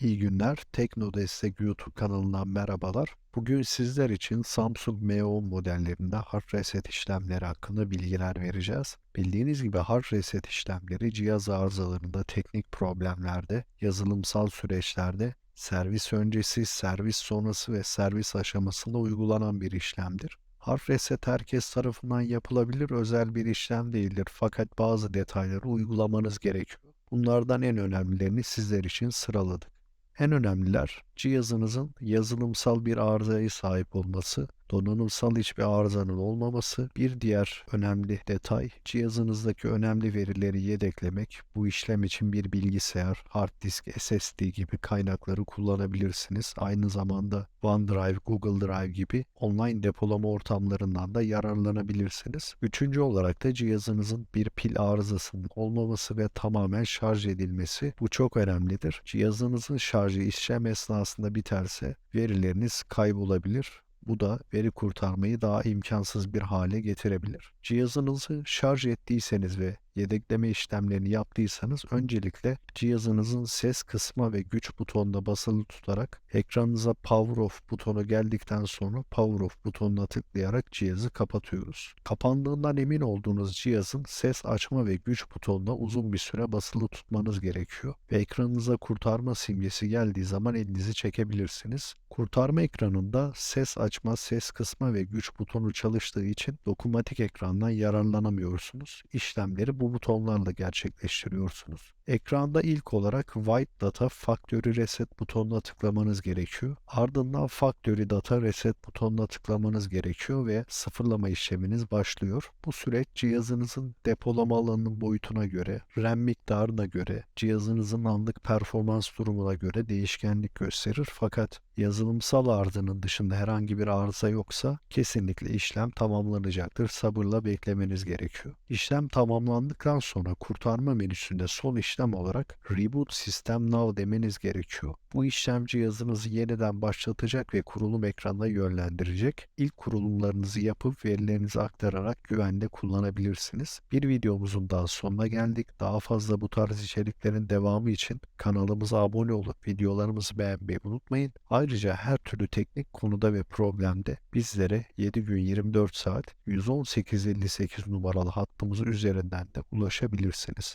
İyi günler. Tekno Destek YouTube kanalından merhabalar. Bugün sizler için Samsung M10 modellerinde hard reset işlemleri hakkında bilgiler vereceğiz. Bildiğiniz gibi hard reset işlemleri cihaz arızalarında, teknik problemlerde, yazılımsal süreçlerde, servis öncesi, servis sonrası ve servis aşamasında uygulanan bir işlemdir. Hard reset herkes tarafından yapılabilir özel bir işlem değildir fakat bazı detayları uygulamanız gerekiyor. Bunlardan en önemlilerini sizler için sıraladık. En önemliler cihazınızın yazılımsal bir arızaya sahip olması, donanımsal hiçbir arızanın olmaması, bir diğer önemli detay cihazınızdaki önemli verileri yedeklemek. Bu işlem için bir bilgisayar, hard disk, SSD gibi kaynakları kullanabilirsiniz. Aynı zamanda OneDrive, Google Drive gibi online depolama ortamlarından da yararlanabilirsiniz. Üçüncü olarak da cihazınızın bir pil arızasının olmaması ve tamamen şarj edilmesi. Bu çok önemlidir. Cihazınızın şarjı işlem esnasında biterse verileriniz kaybolabilir. Bu da veri kurtarmayı daha imkansız bir hale getirebilir. Cihazınızı şarj ettiyseniz ve yedekleme işlemlerini yaptıysanız öncelikle cihazınızın ses kısma ve güç butonuna basılı tutarak ekranınıza Power Off butonu geldikten sonra Power Off butonuna tıklayarak cihazı kapatıyoruz. Kapandığından emin olduğunuz cihazın ses açma ve güç butonuna uzun bir süre basılı tutmanız gerekiyor ve ekranınıza kurtarma simgesi geldiği zaman elinizi çekebilirsiniz. Kurtarma ekranında ses açma, ses kısma ve güç butonu çalıştığı için dokunmatik ekrandan yararlanamıyorsunuz. İşlemleri bu butonlarla gerçekleştiriyorsunuz. Ekranda ilk olarak White Data Factory Reset butonuna tıklamanız gerekiyor. Ardından Factory Data Reset butonuna tıklamanız gerekiyor ve sıfırlama işleminiz başlıyor. Bu süreç cihazınızın depolama alanının boyutuna göre, RAM miktarına göre, cihazınızın anlık performans durumuna göre değişkenlik gösterir. Fakat yazılımsal arızanın dışında herhangi bir arıza yoksa kesinlikle işlem tamamlanacaktır. Sabırla beklemeniz gerekiyor. İşlem tamamlandıktan sonra kurtarma menüsünde son işlem olarak Reboot System Now demeniz gerekiyor. Bu işlem cihazınızı yeniden başlatacak ve kurulum ekranına yönlendirecek. İlk kurulumlarınızı yapıp verilerinizi aktararak güvende kullanabilirsiniz. Bir videomuzun daha sonuna geldik. Daha fazla bu tarz içeriklerin devamı için kanalımıza abone olup videolarımızı beğenmeyi unutmayın. Ayrıca her türlü teknik konuda ve problemde bizlere 7 gün 24 saat 11858 numaralı hattımız üzerinden de ulaşabilirsiniz.